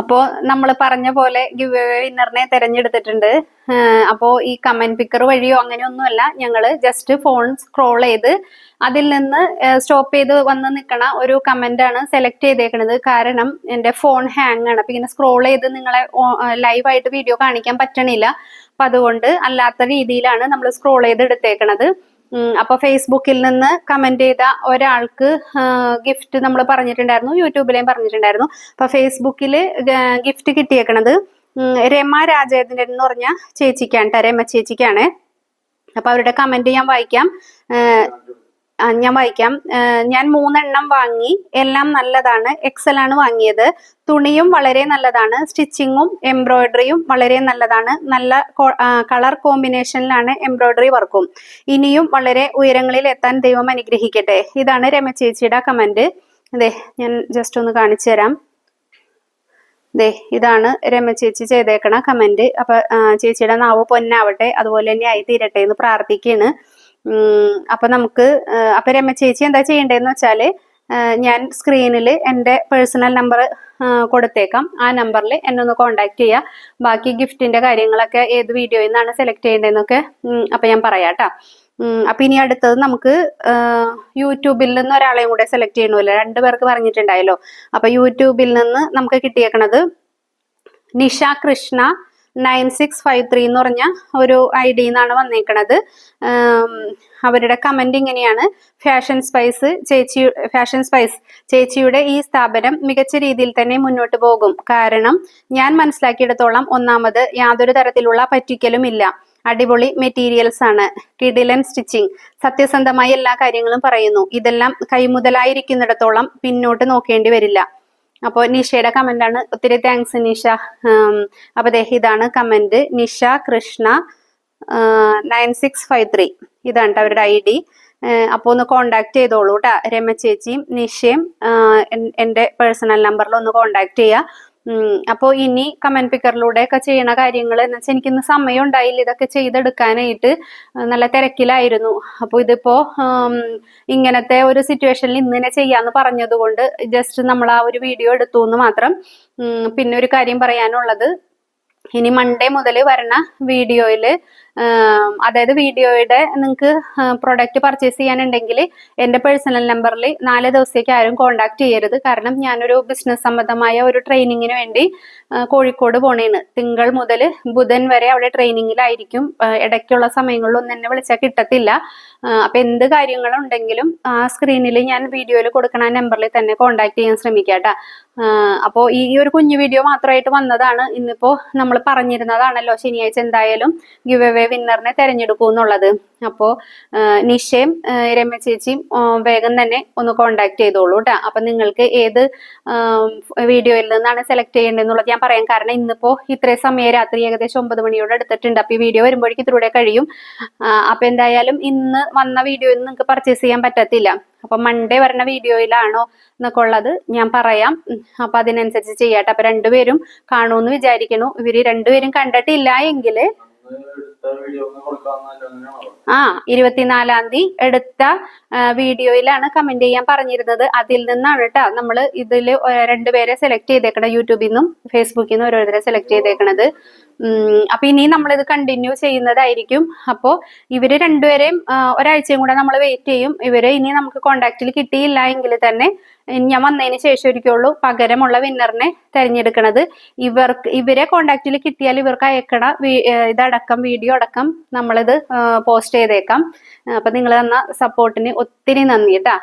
അപ്പോൾ നമ്മൾ പറഞ്ഞ പോലെ ഗിവ് വിന്നറിനെ തിരഞ്ഞെടുത്തിട്ടുണ്ട്. അപ്പോ ഈ കമന്റ് പിക്കർ വഴിയോ അങ്ങനെയൊന്നുമല്ല. ഞങ്ങൾ ജസ്റ്റ് ഫോൺ സ്ക്രോൾ ചെയ്ത് അതിൽ നിന്ന് സ്റ്റോപ്പ് ചെയ്ത് വന്ന് നിൽക്കണ ഒരു കമന്റ് ആണ് സെലക്ട് ചെയ്തേക്കുന്നത് കാരണം എന്റെ ഫോൺ ഹാങ് ആണ്. അപ്പൊ ഇങ്ങനെ സ്ക്രോൾ ചെയ്ത് നിങ്ങളെ ലൈവായിട്ട് വീഡിയോ കാണിക്കാൻ പറ്റണില്ല. അപ്പൊ അതുകൊണ്ട് അല്ലാത്ത രീതിയിലാണ് നമ്മൾ സ്ക്രോൾ ചെയ്ത് എടുത്തേക്കണത് അപ്പൊ ഫേസ്ബുക്കിൽ നിന്ന് കമന്റ് ചെയ്ത ഒരാൾക്ക് ഗിഫ്റ്റ് നമ്മൾ പറഞ്ഞിട്ടുണ്ടായിരുന്നു യൂട്യൂബിലേയും പറഞ്ഞിട്ടുണ്ടായിരുന്നു. അപ്പൊ ഫേസ്ബുക്കിൽ ഗിഫ്റ്റ് കിട്ടിയേക്കണത് രമ രാജേന്ദ്രൻ എന്ന് പറഞ്ഞ ചേച്ചിക്കാണ് രമ ചേച്ചിക്കാണ്. അപ്പൊ അവരുടെ കമന്റ് ഞാൻ വായിക്കാം. ഞാൻ വായിക്കാം. ഞാൻ മൂന്നെണ്ണം വാങ്ങി. എല്ലാം നല്ലതാണ്. എക്സൽ ആണ് വാങ്ങിയത്. തുണിയും വളരെ നല്ലതാണ്. സ്റ്റിച്ചിങ്ങും എംബ്രോയിഡറിയും വളരെ നല്ലതാണ്. നല്ല കളർ കോമ്പിനേഷനിലാണ് എംബ്രോയിഡറി വർക്കും ഇനിയും വളരെ ഉയരങ്ങളിൽ എത്താൻ ദൈവം അനുഗ്രഹിക്കട്ടെ. ഇതാണ് രമ ചേച്ചിയുടെ കമന്റ് അതെ ഞാൻ ജസ്റ്റ് ഒന്ന് കാണിച്ചു തരാം. ദേ ഇതാണ് രമ ചേച്ചി ചെയ്തേക്കണ കമന്റ് അപ്പൊ ചേച്ചിയുടെ നാവ് പൊന്നാവട്ടെ. അതുപോലെ തന്നെ ആയി തീരട്ടെ എന്ന് പ്രാർത്ഥിക്കാണ് ഉം, അപ്പൊ നമുക്ക് അപ്പൊ രമ ചേച്ചി എന്താ ചെയ്യേണ്ടതെന്ന് വെച്ചാൽ ആ, ഞാൻ സ്ക്രീനിൽ എന്റെ പേഴ്സണൽ നമ്പർ കൊടുത്തേക്കാം. ആ നമ്പറിൽ എന്നെ ഒന്ന് കോണ്ടാക്ട് ചെയ്യുക ബാക്കി ഗിഫ്റ്റിന്റെ കാര്യങ്ങളൊക്കെ ഏത് വീഡിയോയിൽ നിന്നാണ് സെലക്ട് ചെയ്യേണ്ടതെന്നൊക്കെ അപ്പം ഞാൻ പറയാം കേട്ടോ അപ്പൊ ഇനി അടുത്തത് നമുക്ക് യൂട്യൂബിൽ നിന്ന് ഒരാളെയും കൂടെ സെലക്ട് ചെയ്യണമല്ലോ. രണ്ടു പേർക്ക് പറഞ്ഞിട്ടുണ്ടായല്ലോ. അപ്പൊ യൂട്യൂബിൽ നിന്ന് നമുക്ക് കിട്ടിയേക്കണത് Nisha Krishna nine six five three എന്ന് പറഞ്ഞ ഒരു ഐ ഡി എന്നാണ് വന്നേക്കണത്. അവരുടെ കമന്റ് ഇങ്ങനെയാണ്. ഫാഷൻ സ്പൈസ് ചേച്ചി ഫാഷൻ സ്പൈസ് ചേച്ചിയുടെ ഈ സ്ഥാപനം മികച്ച രീതിയിൽ തന്നെ മുന്നോട്ട് പോകും. കാരണം ഞാൻ മനസ്സിലാക്കിയിടത്തോളം ഒന്നാമത് യാതൊരു തരത്തിലുള്ള പറ്റിക്കലും ഇല്ല. അടിപൊളി മെറ്റീരിയൽസ് ആണ്. കിടിലൻ സ്റ്റിച്ചിങ് സത്യസന്ധമായി എല്ലാ കാര്യങ്ങളും പറയുന്നു. ഇതെല്ലാം കൈമുതലായിരിക്കുന്നിടത്തോളം പിന്നോട്ട് നോക്കേണ്ടി വരില്ല. അപ്പോൾ നിഷയുടെ കമന്റ് ആണ്. ഒത്തിരി താങ്ക്സ് നിഷ. അപ്പോൾ അപ്പൊ ഇതാണ് comment Nisha Krishna nine six five three ഇതാണ് അവരുടെ ഐ ഡി അപ്പോൾ ഒന്ന് കോണ്ടാക്ട് ചെയ്തോളൂ കേട്ടോ രമ ചേച്ചിയും നിഷയും എന്റെ പേഴ്സണൽ നമ്പറിൽ ഒന്ന് കോണ്ടാക്ട് ചെയ്യുക അപ്പോൾ ഇനി കമന്റ് പിക്കറിലൂടെ ഒക്കെ ചെയ്യണ കാര്യങ്ങൾ എന്ന് വെച്ചാൽ എനിക്കിന്ന് സമയം ഉണ്ടായില്ല. ഇതൊക്കെ ചെയ്തെടുക്കാനായിട്ട് നല്ല തിരക്കിലായിരുന്നു. അപ്പോൾ ഇതിപ്പോ ഇങ്ങനത്തെ ഒരു സിറ്റുവേഷനിൽ ഇന്ന് തന്നെ ചെയ്യാന്ന് പറഞ്ഞതുകൊണ്ട് ജസ്റ്റ് നമ്മൾ ആ ഒരു വീഡിയോ എടുത്തു എന്ന് മാത്രം പിന്നെ ഒരു കാര്യം പറയാനുള്ളത് ഇനി മൺഡേ മുതൽ വരണ വീഡിയോയിൽ അതായത് വീഡിയോയുടെ നിങ്ങൾക്ക് പ്രൊഡക്റ്റ് പർച്ചേസ് ചെയ്യാനുണ്ടെങ്കിൽ എന്റെ പേഴ്സണൽ നമ്പറിൽ നാല് ദിവസത്തേക്ക് ആരും കോണ്ടാക്ട് ചെയ്യരുത്. കാരണം ഞാനൊരു ബിസിനസ് സംബന്ധമായ ഒരു ട്രെയിനിങ്ങിന് വേണ്ടി കോഴിക്കോട് പോണേണ്. തിങ്കൾ മുതൽ ബുധൻ വരെ അവിടെ ട്രെയിനിങ്ങിലായിരിക്കും ഇടയ്ക്കുള്ള സമയങ്ങളിലൊന്നും എന്നെ വിളിച്ചാൽ കിട്ടത്തില്ല. അപ്പൊ എന്ത് കാര്യങ്ങളുണ്ടെങ്കിലും ആ സ്ക്രീനിൽ ഞാൻ വീഡിയോയിൽ കൊടുക്കണ നമ്പറിൽ തന്നെ കോണ്ടാക്ട് ചെയ്യാൻ ശ്രമിക്കാട്ടാ അപ്പോൾ ഈ ഒരു കുഞ്ഞു വീഡിയോ മാത്രമായിട്ട് വന്നതാണ്. ഇന്നിപ്പോ നമ്മൾ പറഞ്ഞിരുന്നതാണല്ലോ ശനിയാഴ്ച എന്തായാലും ഗിവ് എവേ വിന്നറിനെ തെരഞ്ഞെടുക്കും എന്നുള്ളത് അപ്പോൾ നിഷയും രമ്യ ചേച്ചിയും വേഗം തന്നെ ഒന്ന് കോണ്ടാക്ട് ചെയ്തോളൂ കേട്ടോ അപ്പൊ നിങ്ങൾക്ക് ഏത് വീഡിയോയിൽ നിന്നാണ് സെലക്ട് ചെയ്യേണ്ടതെന്നുള്ളത് ഞാൻ പറയാം. കാരണം ഇന്നിപ്പോ ഇത്രയും സമയം രാത്രി ഏകദേശം ഒമ്പത് മണിയോട് എടുത്തിട്ടുണ്ട് അപ്പോൾ ഈ വീഡിയോ വരുമ്പോഴേക്കും ഇതിലൂടെ കഴിയും. അപ്പോൾ അപ്പൊ എന്തായാലും ഇന്ന് വന്ന വീഡിയോയിൽ നിങ്ങൾക്ക് പർച്ചേസ് ചെയ്യാൻ പറ്റത്തില്ല. അപ്പൊ മൺഡേ വരുന്ന വീഡിയോയിലാണോ എന്നൊക്കെ ഉള്ളത് ഞാൻ പറയാം. അപ്പൊ അതിനനുസരിച്ച് ചെയ്യാട്ടെ അപ്പൊ രണ്ടുപേരും കാണുമെന്ന് വിചാരിക്കണു ഇവർ രണ്ടുപേരും കണ്ടിട്ടില്ല എങ്കിൽ ആ ഇരുപത്തിനാലാം തീയതി എടുത്ത വീഡിയോയിലാണ് കമന്റ് ചെയ്യാൻ പറഞ്ഞിരുന്നത്. അതിൽ നിന്നാണ് കേട്ടോ നമ്മൾ ഇതിൽ രണ്ടുപേരെ സെലക്ട് ചെയ്തേക്കണം യൂട്യൂബിൽ നിന്നും ഫേസ്ബുക്കിൽ നിന്നും ഓരോരുത്തരെ സെലക്ട് ചെയ്തേക്കണത്. അപ്പൊ ഇനി ഇത് കണ്ടിന്യൂ ചെയ്യുന്നതായിരിക്കും. അപ്പോ ഇവർ രണ്ടുപേരെയും ഒരാഴ്ചയും കൂടെ നമ്മൾ വെയിറ്റ് ചെയ്യും. ഇവരെ ഇനി നമുക്ക് കോണ്ടാക്റ്റിൽ കിട്ടിയില്ല എങ്കിൽ തന്നെ ഞാൻ വന്നതിന് ശേഷം ഒരിക്കുള്ളൂ പകരമുള്ള വിന്നറിനെ തെരഞ്ഞെടുക്കണത്. ഇവർക്ക് ഇവരെ കോണ്ടാക്റ്റിൽ കിട്ടിയാൽ ഇവർക്ക് അയക്കണ ഇതടക്കം ഇതടക്കം വീഡിയോ അടക്കം നമ്മളിത് പോസ്റ്റ് ചെയ്തേക്കാം. അപ്പൊ നിങ്ങൾ തന്ന സപ്പോർട്ടിന് ഒത്തിരി നന്ദി കേട്ടാ